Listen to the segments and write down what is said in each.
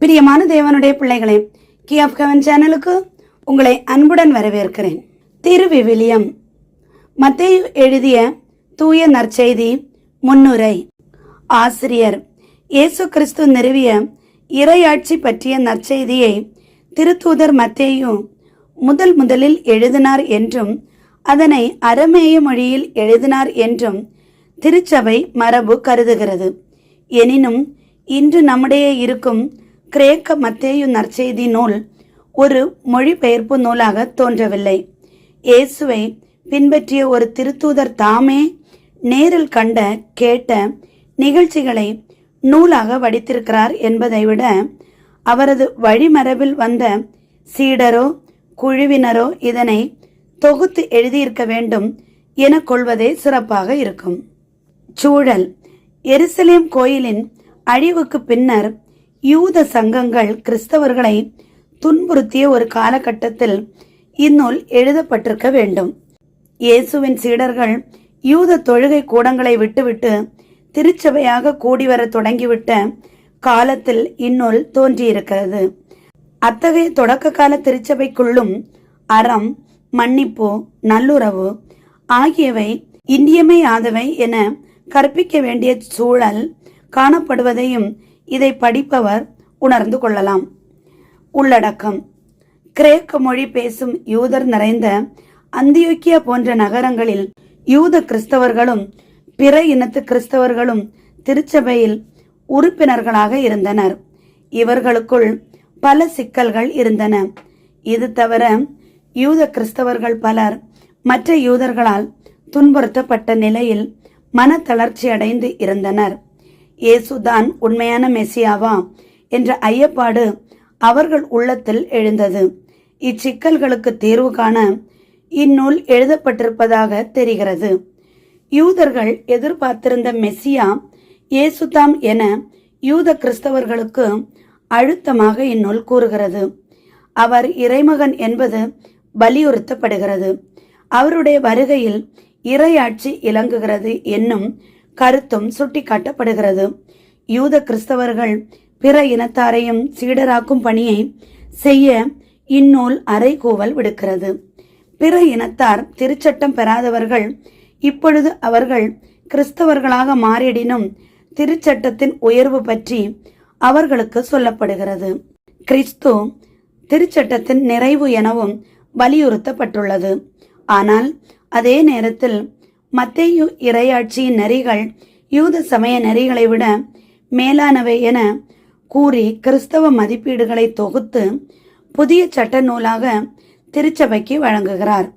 பிரியமான தேவனுடைய பிள்ளைகளே கி ஆஃப் கவன் சேனலுக்கு உங்களை அன்புடன் வரவேற்கிறேன். திருவிவிலியம் மத்தேயு எழுதிய தூய நற்செய்தி முன்னுரை. ஆசிரியர் இயேசு கிறிஸ்து நிறுவிய இறையாட்சி பற்றிய நற்செய்தியை திருத்தூதர் மத்தேயு முதல் முதலில் எழுதினார் என்றும் அதனை அரமேய மொழியில் எழுதினார் என்றும் திருச்சபை மரபு கருதுகிறது. எனினும் இன்று நம்முடைய இருக்கும் கிரேக்க மத்தேயு நற்செய்தி நூல் ஒரு மொழிபெயர்ப்பு நூலாக தோன்றவில்லை. இயேசுவை பின்பற்றிய ஒரு திருத்தூதர் தாமே நேரில் கண்ட கேட்ட நிகழ்ச்சிகளை நூலாக வடித்திருக்கிறார் என்பதை விட அவரது வழிமரபில் வந்த சீடரோ குழுவினரோ இதனை தொகுத்து எழுதியிருக்க வேண்டும் என கொள்வதே சிறப்பாக இருக்கும். சூழல். எருசலேம் கோயிலின் அழிவுக்கு பின்னர் யூத சங்கங்கள் கிறிஸ்தவர்களை துன்புறுத்திய ஒரு காலகட்டத்தில் இந்நூல் எழுதப்பட்டிருக்க வேண்டும். இயேசுவின் சீடர்கள் யூத தொழுகை கூடங்களை விட்டுவிட்டு திருச்சபையாக கூடி வர தொடங்கிவிட்ட காலத்தில் இந்நூல் தோன்றியிருக்கிறது. அத்தகைய தொடக்க கால திருச்சபைக்குள்ளும் அறம் மன்னிப்பு நல்லுறவு ஆகியவை இன்றியமையாதவை என கற்பிக்க வேண்டிய சூழல் காணப்படுவதையும் இதை படிப்பவர் உணர்ந்து கொள்ளலாம். உள்ளடக்கம். கிரேக்க மொழி பேசும் யூதர் நிறைந்த அந்தியோக்கியா போன்ற நகரங்களில் யூத கிறிஸ்தவர்களும் பிற இனத்து கிறிஸ்தவர்களும் திருச்சபையில் உறுப்பினர்களாக இருந்தனர். இவர்களுக்குள் பல சிக்கல்கள் இருந்தன. இது தவிர யூத கிறிஸ்தவர்கள் பலர் மற்ற யூதர்களால் துன்புறுத்தப்பட்ட நிலையில் மனத்தளர்ச்சி அடைந்து இருந்தனர். இயேசுதான் உண்மையான மெசியாவா? என்ற ஐயப்பாடு அவர்கள் உள்ளத்தில் எழுந்தது. இச்சிக்கல்களுக்கு தீர்வு காண இந்நூல் எழுதப்பட்டிருப்பதாக தெரிகிறது. யூதர்கள் எதிர்பார்த்திருந்த மெஸ்ஸியா இயேசுதாம் என யூத கிறிஸ்தவர்களுக்கு அழுத்தமாக இந்நூல் கூறுகிறது. அவர் இறைமகன் என்பது வலியுறுத்தப்படுகிறது அவருடைய வருகையில் இறையாட்சி இலங்குகிறது என்னும் கருத்தும் சுட்டிக்காட்டப்படுகிறது. யூத கிறிஸ்தவர்கள் பிற இனத்தாரையும் சீடராக்கும் பணியை செய்ய இந்நூல் அறைகூவல் விடுக்கிறது. பிற இனத்தார் திருச்சட்டம் பெறாதவர்கள் இப்பொழுது அவர்கள் கிறிஸ்தவர்களாக மாறிடினும் திருச்சட்டத்தின் உயர்வு பற்றி அவர்களுக்கு சொல்லப்படுகிறது. கிறிஸ்து திருச்சட்டத்தின் நிறைவு எனவும் வலியுறுத்தப்பட்டுள்ளது. ஆனால் அதே நேரத்தில் மத்தேயு இறையாட்சியின் நெறிகள் யூத சமய நெறிகளை விட மேலானவை என கூறி கிறிஸ்தவ மதிப்பீடுகளை தொகுத்து புதிய சட்ட நூலாக திருச்சபைக்கு வழங்குகிறார்.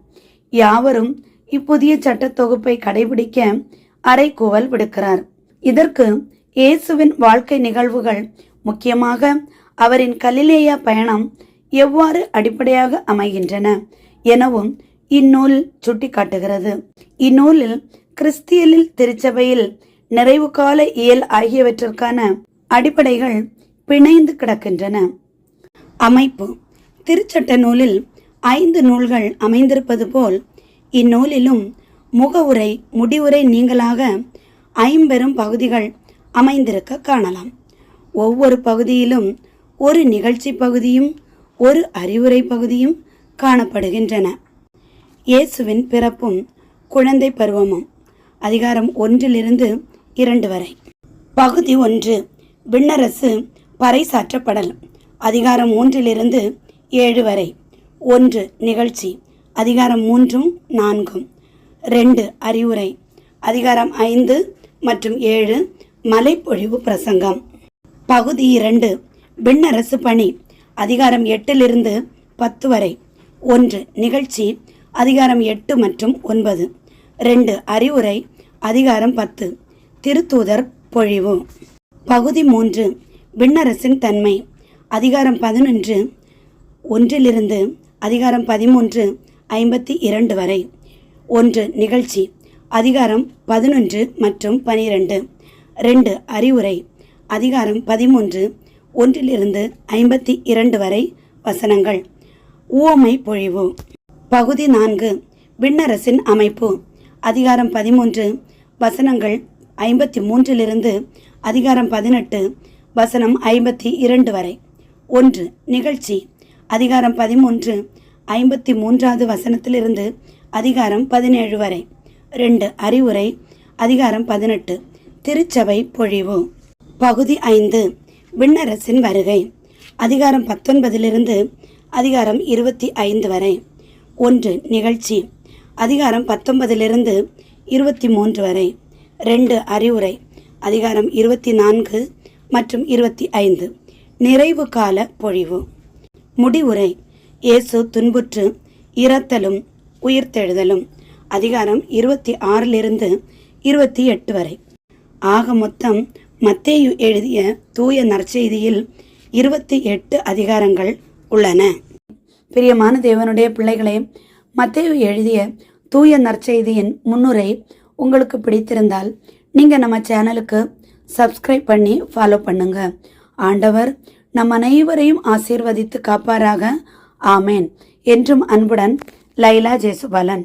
யாவரும் இப்புதிய சட்ட தொகுப்பை கடைபிடிக்க அறைகூவல் விடுக்கிறார். இதற்கு இயேசுவின் வாழ்க்கை நிகழ்வுகள் முக்கியமாக அவரின் கலிலேயா பயணம் எவ்வாறு அடிப்படையாக அமைகின்றன எனவும் இந்நூல் சுட்டிக்காட்டுகிறது. இந்நூலில் கிறிஸ்தியலில் திருச்சபையில் நிறைவு கால இயல் ஆகியவற்றிற்கான அடிப்படைகள் பிணைந்து கிடக்கின்றன. அமைப்பு. திருச்சட்ட நூலில் ஐந்து நூல்கள் அமைந்திருப்பது போல் இந்நூலிலும் முகவுரை முடிவுரை நீங்களாக ஐம்பெரும் பகுதிகள் அமைந்திருக்க காணலாம். ஒவ்வொரு பகுதியிலும் ஒரு நிகழ்ச்சி பகுதியும் ஒரு அறிவுரை பகுதியும் காணப்படுகின்றன. இயேசுவின் பிறப்பும் குழந்தை பருவமும். அதிகாரம் ஒன்றிலிருந்து இரண்டு வரை. பகுதி ஒன்று. விண்ணரசு பறைசாற்றப்படல். அதிகாரம் மூன்றிலிருந்து ஏழு வரை. ஒன்று. நிகழ்ச்சி. அதிகாரம் மூன்றும் நான்கும். ரெண்டு. அறிவுரை. அதிகாரம் ஐந்து மற்றும் ஏழு. மலைப்பொழிவு பிரசங்கம். பகுதி இரண்டு. விண்ணரசு பணி. அதிகாரம் எட்டிலிருந்து பத்து வரை. ஒன்று. நிகழ்ச்சி. அதிகாரம் எட்டு மற்றும் ஒன்பது. ரெண்டு அறிவுரை அதிகாரம் பத்து. திருத்தூதர் பொழிவு. பகுதி மூன்று விண்ணரசின் தன்மை. அதிகாரம் பதினொன்று ஒன்றிலிருந்து அதிகாரம் பதிமூன்று ஐம்பத்தி இரண்டு வரை. ஒன்று நிகழ்ச்சி. அதிகாரம் பதினொன்று மற்றும் பனிரெண்டு. ரெண்டு அறிவுரை. அதிகாரம் பதிமூன்று ஒன்றிலிருந்து ஐம்பத்தி இரண்டு வரை வசனங்கள். ஊமை பொழிவு. பகுதி நான்கு விண்ணரசின் அமைப்பு. அதிகாரம் பதிமூன்று வசனங்கள் ஐம்பத்தி மூன்றிலிருந்து அதிகாரம் பதினெட்டு வசனம் ஐம்பத்தி இரண்டு வரை. ஒன்று நிகழ்ச்சி. அதிகாரம் பதிமூன்று ஐம்பத்தி மூன்றாவது வசனத்திலிருந்து அதிகாரம் பதினேழு வரை. ரெண்டு அறிவுரை. அதிகாரம் பதினெட்டு திருச்சபை பொழிவு. பகுதி ஐந்து விண்ணரசின் வருகை. அதிகாரம் பத்தொன்பதிலிருந்து அதிகாரம் இருபத்தி ஐந்து வரை. ஒன்று நிகழ்ச்சி. அதிகாரம் பத்தொன்பதிலிருந்து இருபத்தி மூன்று வரை. ரெண்டு அறிவுரை. அதிகாரம் இருபத்தி நான்கு மற்றும் இருபத்தி ஐந்து நிறைவு கால பொழிவு. முடிவுரை. இயேசு துன்புற்று இறத்தலும் உயிர்த்தெழுதலும். அதிகாரம் இருபத்தி ஆறிலிருந்து இருபத்தி எட்டு வரை. ஆக மொத்தம் மத்தேயு எழுதிய தூய நற்செய்தியில் இருபத்தி எட்டு அதிகாரங்கள் உள்ளன. பிரியமான தேவனுடைய பிள்ளைகளே மத்தேயு எழுதிய தூய நற்செய்தியின் முன்னுரை உங்களுக்கு பிடித்திருந்தால் நீங்கள் நம்ம சேனலுக்கு சப்ஸ்கிரைப் பண்ணி ஃபாலோ பண்ணுங்க. ஆண்டவர் நம் அனைவரையும் ஆசீர்வதித்து காப்பாராக. ஆமேன். என்றும் அன்புடன் லைலா ஜேசுபாலன்.